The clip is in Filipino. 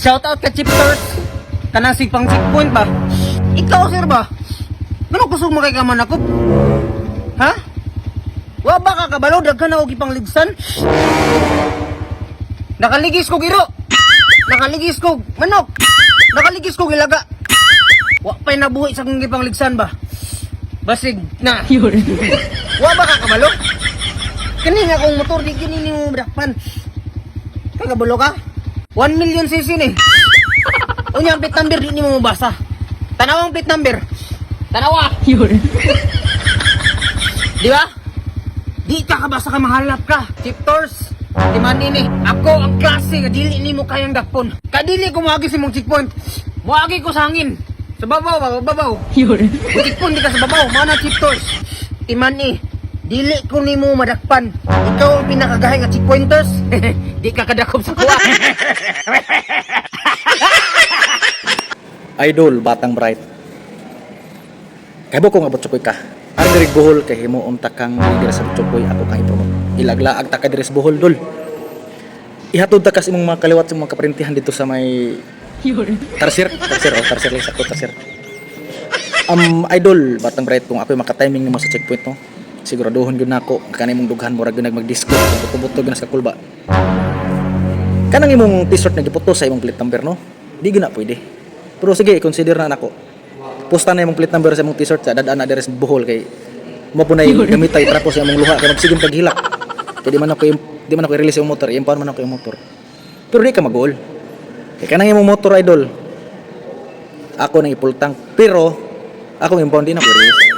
Shout out ka chipsters. Kanang si pang checkpoint ba? Ikaw sir ba? Ganun kusog mo kay ka man ako? Ha? Wa ba ka kabalo daghan ako gipang ligsan? Nakaligis ko giro. Nakaligis ko manok. Nakaligis ko gilaga. Wa pa'y nabuhi sa kong gipang ligsan ba? Basig na. Wa ba ka kabalo? Kani nga kong motor di kini ni mo dakpan. Kagabalo ka? 1 million cc ni. Unya ang plate number di ni mo mabasa. Tanawa ang plate number. Tanawa. Di ba? Di ka kabasa ka mahalap ka. Chiptors. Di man ni. Ako ang klase nga dili ni mo kayang dakpon. Kadili ko moagi sa mong checkpoint. Moagi ko sa hangin. Sa babaw, babaw, babaw. Checkpoint di ka sa babaw. Mana chiptors. Timan ni. Dili ko ni mo madakpan. Ikaw ang pinakagahay nga checkpointers. di ka kadakop sa kuwa. Idol, Batang Bright. Kaya ko nga butsukoy ka. Ang diri buhol kay himo unta kang leader sa butsukoy ako kang ipromote. Ilaglaag ta ka diri sa buhol dol. Ihatod ta kas imong mga kaliwat sa mga kaprintihan dito sa may Tarsir, tarsir, oh, tarsir lang sakto, tarsir. Um, idol, Batang Bright, kung ako'y makatiming nimo sa checkpoint no, siguraduhon gyud nako kanay mong dughan murag gyud mag-disco, buto-buto gyud sa kulba. Kanang imong t-shirt na giputo sa imong plate number no, di gyud na pwede. Pero sige, i-consider na nako. Pusta na imong plate number sa imong t-shirt sa dadaan na sa buhol kay mo po na gamitay trapos sa imong luha kay magsigim kag hilak. Kay di man ako di man ako i-release yung motor, i-impound man ako yung motor. Pero di ka mag-goal. Kaya kanang imong motor idol. Ako nang ipultang pero ako impound din ako i-release.